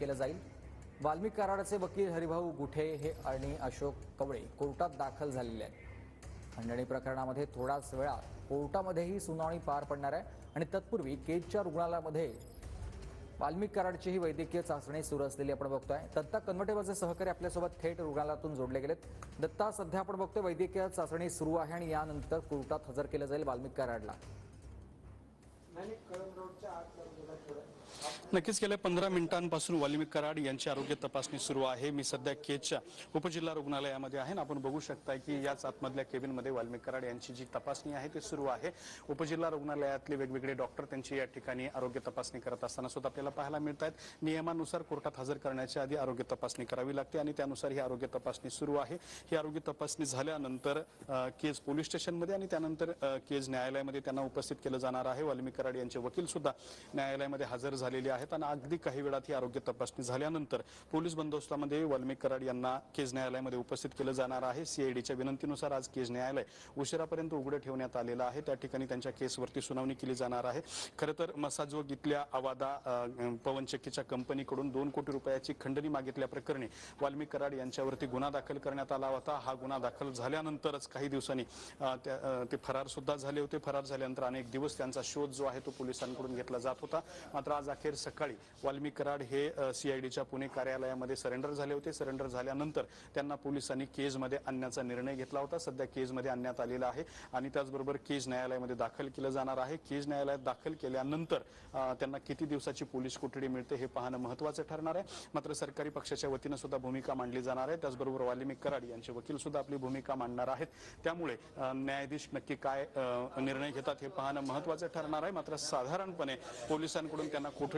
केलं जाईल. वाल्मिक कराडाचे वकील हरिभाऊ गुठे हे आणि अशोक कवळे कोर्टात दाखल झालेले आहेत. खंडणी प्रकरणामध्ये थोडाच वेळात कोर्टामध्येही सुनावणी पार पडणार आहे आणि तत्पूर्वी केजच्या रुग्णालयामध्ये वाल्मिक कराडची ही वैद्यकीय चाचणी सुरू असलेली आपण बघतोय. दत्ता कन्व्हर्टेबलचे सहकारी आपल्यासोबत थेट रुग्णालयातून जोडले गेलेत. दत्ता सध्या आपण बघतोय वैद्यकीय चाचणी सुरू आहे आणि यानंतर कोर्टात हजर केलं जाईल वाल्मिक कराडला. नक्कीच गेल्या पंधरा मिनिटांपासून वाल्मिक कराड यांची आरोग्य तपासणी सुरू आहे. मी सध्या केजच्या उपजिल्हा रुग्णालयामध्ये आहे आपण बघू शकताय की याच आतमधल्या केबिनमध्ये वाल्मिक कराड यांची जी तपासणी आहे ती सुरू आहे. उपजिल्हा रुग्णालयातले वेगवेगळे डॉक्टर त्यांची या ठिकाणी आरोग्य तपासणी करत असताना सुद्धा आपल्याला पाहायला मिळत आहेत नियमानुसार कोर्टात हजर करण्याच्या आधी आरोग्य तपासणी करावी लागते आणि त्यानुसार ही आरोग्य तपासणी सुरू आहे. ही आरोग्य तपासणी झाल्यानंतर केज पोलीस स्टेशनमध्ये आणि त्यानंतर केज न्यायालयामध्ये त्यांना उपस्थित केलं जाणार आहे. वाल्मिक कराड यांचे वकील सुद्धा न्यायालयामध्ये हजर झालेले आहेत आणि अगदी काही वेळात ही आरोग्य तपासणी झाल्यानंतर पोलीस बंदोबस्तामध्ये वाल्मिक कराड यांना केज न्यायालयामध्ये उपस्थित केलं जाणार आहे. सीआयडीच्या विनंतीनुसार आज केज न्यायालय उशिरापर्यंत उघडं ठेवण्यात आलेलं आहे. त्या ठिकाणी त्यांच्या केसवरती सुनावणी केली जाणार आहे. खरं तर मसाजोग इथल्या आवादा पवन पवनचक्कीच्या कंपनीकडून दोन कोटी रुपयाची खंडणी मागितल्या प्रकरणी वाल्मिक कराड यांच्यावरती गुन्हा दाखल करण्यात आला होता. हा गुन्हा दाखल झाल्यानंतरच काही दिवसांनी ते फरार सुद्धा झाले होते. फरार झाल्यानंतर अनेक दिवस त्यांचा शोध जो आहे तो पोलिसांकडून घेतला जात होता. मात्र आज अखेर सकाळी वाल्मिक कराड हे सीआयडीच्या पुणे कार्यालयामध्ये सरेंडर झाले होते. सरेंडर झाल्यानंतर त्यांना पोलिसांनी केजमध्ये आणण्याचा निर्णय घेतला होता. सध्या केजमध्ये आणण्यात आलेला आहे आणि त्याचबरोबर केज न्यायालयामध्ये दाखल केलं जाणार आहे. केज न्यायालयात दाखल केल्यानंतर त्यांना किती दिवसाची पोलीस कोठडी मिळते हे पाहणं महत्वाचं ठरणार आहे. मात्र सरकारी पक्षाच्या वतीनं सुद्धा भूमिका मांडली जाणार आहे. त्याचबरोबर वाल्मिक कराड यांचे वकील सुद्धा आपली भूमिका मांडणार आहेत. त्यामुळे न्यायाधीश नक्की काय निर्णय घेतात हे पाहणं महत्वाचं ठरणार आहे. मात्र साधारणपणे पोलिसांकडून त्यांना कोठडी